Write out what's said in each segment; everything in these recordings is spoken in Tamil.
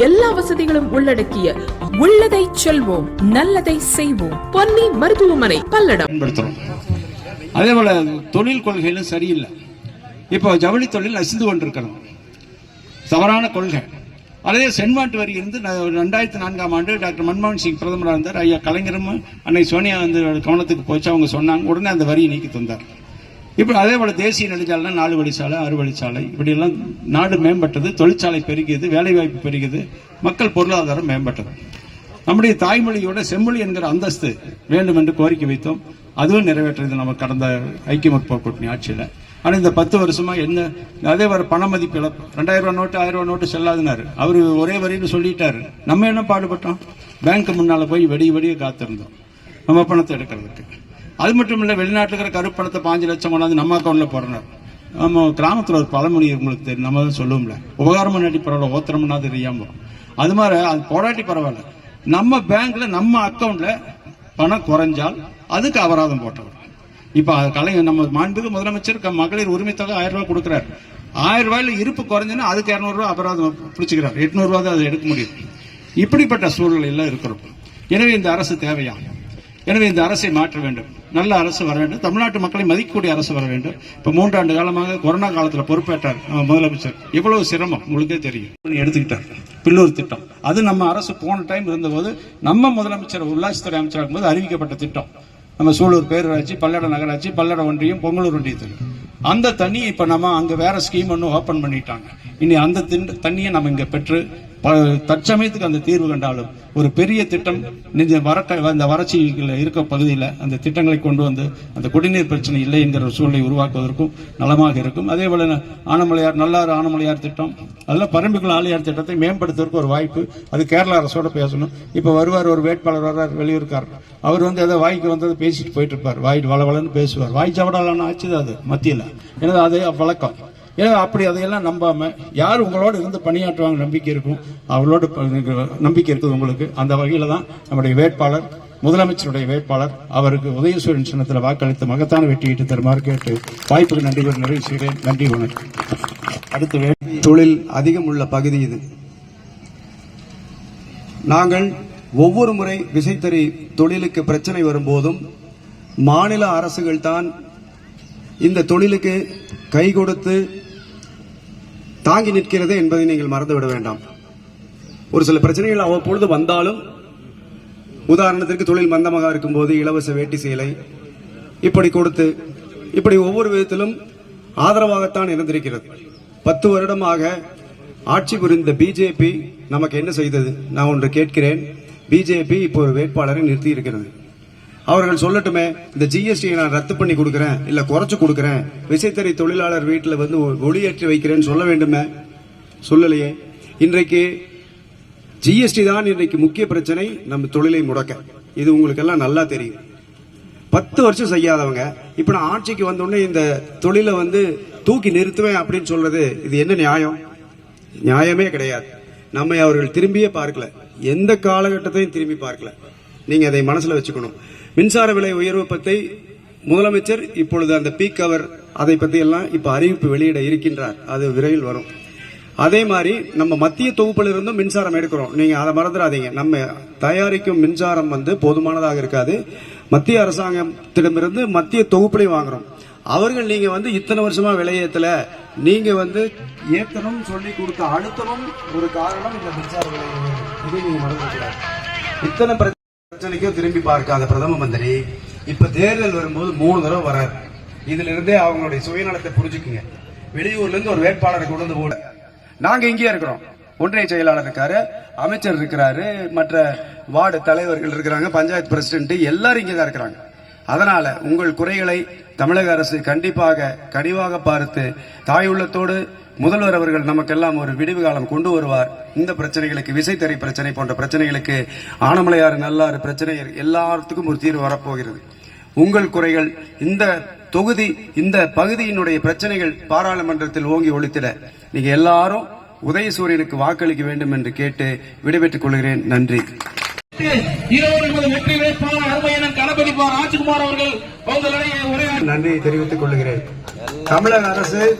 எல்லா வசதிகளும் உள்ளடக்கிய உள்ளதை செல்வோம் நல்லதை செய்வோம். பொன்னி மருத்துவமனை பல்லடம். அதே போல தொழில் கொள்கையிலும் சரியில்லை. இப்போ ஜவுளி தொழில் நசிந்து கொண்டிருக்கிறோம் தவறான கொள்கை. அதே சென்மாட்டு வரி இருந்து ரெண்டாயிரத்தி நான்காம் ஆண்டு டாக்டர் மன்மோகன் சிங் பிரதமராக இருந்தார். ஐயா கலைஞரும் அன்னை சோனியா வந்து கவனத்துக்கு போச்சு. அவங்க சொன்னாங்க. உடனே அந்த வரியை நீக்கி தந்தார். இப்போ அதே போல் தேசிய நெடுஞ்சாலைனா நாலு வழிச்சாலை ஆறு வழிச்சாலை இப்படியெல்லாம் நாடு மேம்பட்டது தொழிற்சாலை பெருகியது வேலைவாய்ப்பு பெருகியது மக்கள் பொருளாதாரம் மேம்பட்டது. நம்முடைய தாய்மொழியோட செம்மொழி என்கிற அந்தஸ்து வேண்டும் என்று கோரிக்கை வைத்தோம். அதுவும் நிறைவேற்றது நம்ம கடந்த ஐக்கிய முற்போக்கு கூட்டணி ஆட்சியில். ஆனால் இந்த பத்து வருஷமா என்ன அதே வர பண மதிப்பு இழப்பு. ரெண்டாயிரம் ரூபா நோட்டு ஆயிரம் ரூபா நோட்டு செல்லாதுனாரு. அவர் ஒரே வரின்னு சொல்லிட்டாரு. நம்ம என்ன பாடுபட்டோம்? பேங்க் முன்னால் போய் வெடிய வெடியே காத்திருந்தோம். நம்ம பணத்தை எடுக்கிறதுக்கு. அது மட்டும் இல்லை வெளிநாட்டில் இருக்கிற கருப்பணத்தை பாஞ்சு லட்சம் கொண்டாந்து நம்ம அக்கௌண்ட்ல போடுறாரு. நம்ம கிராமத்தில் ஒரு பழமொழி உங்களுக்கு தெரியும் நம்ம தான் சொல்லுவோம்ல. உபகாரம் பண்ணாட்டி பரவாயில்ல ஓத்திரம்னா தெரியாம. அது மாதிரி அது போராட்டி பரவாயில்ல. நம்ம பேங்க்ல நம்ம அக்கௌண்ட்ல பணம் குறைஞ்சால் அதுக்கு அபராதம் போட்டவர். இப்போ கலைஞர் கலை நம்ம மாண்புக்கு முதலமைச்சர் மகளிர் உரிமை தொகை ஆயிரம் ரூபாய் கொடுக்குறாரு. ஆயிரம் ரூபாயில இருப்பு குறைஞ்சுன்னா அதுக்கு இரநூறுவா அபராதம் பிடிச்சிக்கிறார். எட்நூறுவா தான் அதை எடுக்க முடியும். இப்படிப்பட்ட சூழ்நிலையில இருக்கிறோம். எனவே இந்த அரசு தேவையா? எனவே இந்த அரசை மாற்ற வேண்டும். நல்ல அரசு வர வேண்டும். தமிழ்நாட்டு மக்களை மதிக்கக்கூடிய அரசு வர வேண்டும். இப்போ மூன்றாண்டு காலமாக கொரோனா காலத்தில் பொறுப்பேற்றார் நம்ம முதலமைச்சர். எவ்வளவு சிரமம் உங்களுக்கே தெரியும். எடுத்துக்கிட்டார். பில்லூர் திட்டம். அது நம்ம அரசு போன டைம் இருந்தபோது நம்ம முதலமைச்சர் உள்ளாட்சித்துறை அமைச்சராக போது அறிவிக்கப்பட்ட திட்டம். நம்ம சூலூர் பேரூராட்சி பல்லட நகராட்சி பல்லட ஒன்றியம் பொங்கலூர் ஒன்றியத்தில். அந்த தண்ணி இப்போ நம்ம அங்கே வேற ஸ்கீம் ஒன்று ஓப்பன் பண்ணிட்டாங்க. இனி அந்த தண்ணியை நம்ம இங்கே பெற்று தற்சமயத்துக்கு அந்த தீர்வு கண்டாலும் ஒரு பெரிய திட்டம் இந்த வறக்க அந்த வறட்சியில் இருக்க பகுதியில் அந்த திட்டங்களை கொண்டு வந்து அந்த குடிநீர் பிரச்சனை இல்லை என்கிற ஒரு சூழலை உருவாக்குவதற்கும் நலமாக இருக்கும். அதே போல ஆனமலையார் நல்லாறு ஆனமலையார் திட்டம் அதில் பரம்பிக்குளம் ஆலையார் திட்டத்தை மேம்படுத்துவதற்கு ஒரு வாய்ப்பு. அது கேரள அரசோட பேசணும் இப்போ வருவார் ஒரு வேட்பாளர் வர்றார் வெளியூர்காரர். அவர் வந்து ஏதோ வாய்க்கு வந்தது பேசிட்டு போயிட்டு இருப்பார். வாய் வளவளன்னு பேசுவார். வாய் சவடாலான ஆச்சு அது மத்தியில். எனது அது வழக்கம். ஏன்னா அப்படி அதையெல்லாம் நம்பாம யார் உங்களோட இருந்து பணியாற்றுவாங்க நம்பிக்கை இருக்கும்? அவளோட நம்பிக்கை இருக்குது உங்களுக்கு. அந்த வகையில் தான் நம்முடைய வேட்பாளர் முதலமைச்சருடைய வேட்பாளர் அவருக்கு உதயசூரன் சின்னத்தில் வாக்களித்து மகத்தான வெற்றியிட்டு தருமாறு கேட்டு வாய்ப்புக்கு நன்றி கூறி நிறைவு செய்கிறேன். நன்றி வணக்கம். அடுத்து தொழில் அதிகம் உள்ள பகுதி இது. நாங்கள் ஒவ்வொரு முறை விசைத்தறி தொழிலுக்கு பிரச்சனை வரும்போதும் மாநில அரசுகள் தான் இந்த தொழிலுக்கு கை கொடுத்து தாங்கி நிற்கிறது என்பதை நீங்கள் மறந்துவிட வேண்டாம். ஒரு சில பிரச்சனைகள் அவ்வப்பொழுது வந்தாலும் உதாரணத்திற்கு தொழில் மந்தமாக இருக்கும்போது இலவச வேட்டி சேலை இப்படி கொடுத்து இப்படி ஒவ்வொரு விதத்திலும் ஆதரவாகத்தான் இருந்திருக்கிறது. பத்து வருடமாக ஆட்சி புரிந்த பிஜேபி நமக்கு என்ன செய்தது? நான் ஒன்று கேட்கிறேன். பிஜேபி இப்போ ஒரு வேட்பாளரை நிறுத்தி இருக்கிறது அவர்கள் சொல்லட்டுமே இந்த ஜிஎஸ்டியை நான் ரத்து பண்ணி கொடுக்கறேன் இல்ல குறைச்சு கொடுக்கறேன். விசைத்தறி தொழிலாளர் வீட்டில் வந்து ஒ- ஒளியேற்றி வைக்கிறேன்னு சொல்ல வேண்டுமே? சொல்லலையே. இன்றைக்கு ஜிஎஸ்டி தான் இன்றைக்கு முக்கிய பிரச்சனை நம்ம தொழிலை முடக்க. இது உங்களுக்கு எல்லாம் நல்லா தெரியும். பத்து வருஷம் செய்யாதவங்க இப்ப நான் ஆட்சிக்கு வந்தோடனே இந்த தொழிலை வந்து தூக்கி நிறுத்துவேன் அப்படின்னு சொல்றது இது என்ன நியாயம்? நியாயமே கிடையாது. நம்மை அவர்கள் திரும்பியே பார்க்கல. எந்த காலகட்டத்தையும் திரும்பி பார்க்கல. நீங்கள் அதை மனசில் வச்சுக்கணும். மின்சார விலை உயர்வு பற்றி முதலமைச்சர் இப்பொழுது அந்த பீக் கவர் அதை பற்றி எல்லாம் இப்போ அறிவிப்பு வெளியிட இருக்கின்றார். அது விரைவில் வரும். அதே மாதிரி நம்ம மத்திய தொகுப்பில் இருந்தும் மின்சாரம் எடுக்கிறோம். நீங்கள் அதை மறந்துடாதீங்க. நம்ம தயாரிக்கும் மின்சாரம் வந்து போதுமானதாக இருக்காது. மத்திய அரசாங்கத்திடமிருந்து மத்திய தொகுப்புலையும் வாங்குறோம். அவர்கள் நீங்கள் வந்து இத்தனை வருஷமாக விலையேத்தல நீங்கள் வந்து ஏத்தணும் சொல்லி கொடுத்த அழுத்தமும் ஒரு காரணம் இந்த மின்சார விலை இதை நீங்கள் மறந்துக்கிறார் இத்தனை பிரச்சனைக்கும் திரும்பி பார்க்காத பிரதம மந்திரி இப்ப தேர்தல் வரும்போது மூணு தடவை வரார். இதுல இருந்தே அவங்களுடைய சுயநலத்தை புரிஞ்சுக்குங்க. வெளியூர்ல இருந்து ஒரு வேட்பாளரை கொண்டு வந்து போட. நாங்க இங்கேயே இருக்கிறோம். ஒன்றிய செயலாளர் இருக்காரு அமைச்சர் இருக்கிறாரு மற்ற வார்டு தலைவர்கள் இருக்கிறாங்க பஞ்சாயத்து பிரசிடென்ட் எல்லாரும் இங்கே தான் இருக்கிறாங்க. அதனால உங்கள் குறைகளை தமிழக அரசு கண்டிப்பாக கனிவாக பார்த்து தாய் உள்ளத்தோடு முதல்வர் அவர்கள் நமக்கெல்லாம் ஒரு விடிவு காலம் கொண்டு வருவார். இந்த பிரச்சனைகளுக்கு விசைத்தறி பிரச்சனை போன்ற பிரச்சனைகளுக்கு ஆனமலையாறு நல்லாறு பிரச்சனை எல்லாத்துக்கும் ஒரு தீர்வு வரப்போகிறது. உங்கள் குறைகள் இந்த தொகுதி இந்த பகுதியினுடைய பிரச்சனைகள் பாராளுமன்றத்தில் ஓங்கி ஒழித்திட நீங்க எல்லாரும் உதயசூரியனுக்கு வாக்களிக்க வேண்டும் என்று கேட்டு விடைபெற்றுக் கொள்கிறேன். நன்றி. வெற்றி வேட்பாளர் கணபதி ராஜ்குமார் அவர்கள் நன்றியை தெரிவித்துக் கொள்கிறேன். தமிழக அரசு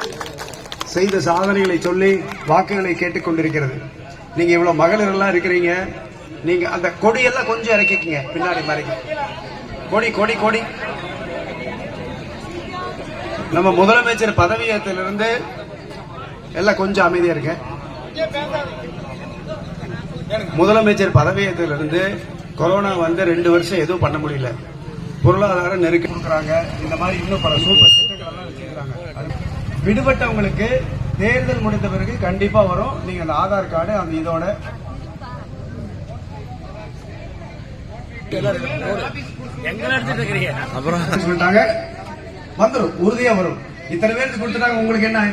செய்த சாதனைகளை சொல்லி வாக்குகளை கேட்டுக்கொண்டிருக்கிறது நீங்க இவ்வளவு மகளிரெல்லாம் இருக்கிறீங்க. நீங்க அந்த கொடியெல்லாம் கொஞ்சம் இறக்கிக்கங்க. பின்னாடி மாதிரி. கொடி கொடி கொடி. நம்ம முதலமைச்சர் பதவியேற்றிலிருந்து எல்லாம் கொஞ்சம் அமைதியா இருக்க முதலமைச்சர் பதவியேற்றிலிருந்து கொரோனா வந்து ரெண்டு வருஷம் எதுவும் பண்ண முடியல. பொருளாதார நெருக்கி கொடுக்குறாங்க. இந்த மாதிரி இன்னும் பல சூப்பர் திட்டங்கள் எல்லாம் விடுபட்டவங்களுக்கு தேர்தல் முடிந்த பிறகு கண்டிப்பா வரும். நீங்க அந்த ஆதார் கார்டு அந்த இதோட. சொல்லிட்டாங்க. வந்துரும். உறுதியா வரும். இத்தனை பேருக்கு கொடுத்துட்டாங்க. உங்களுக்கு என்ன?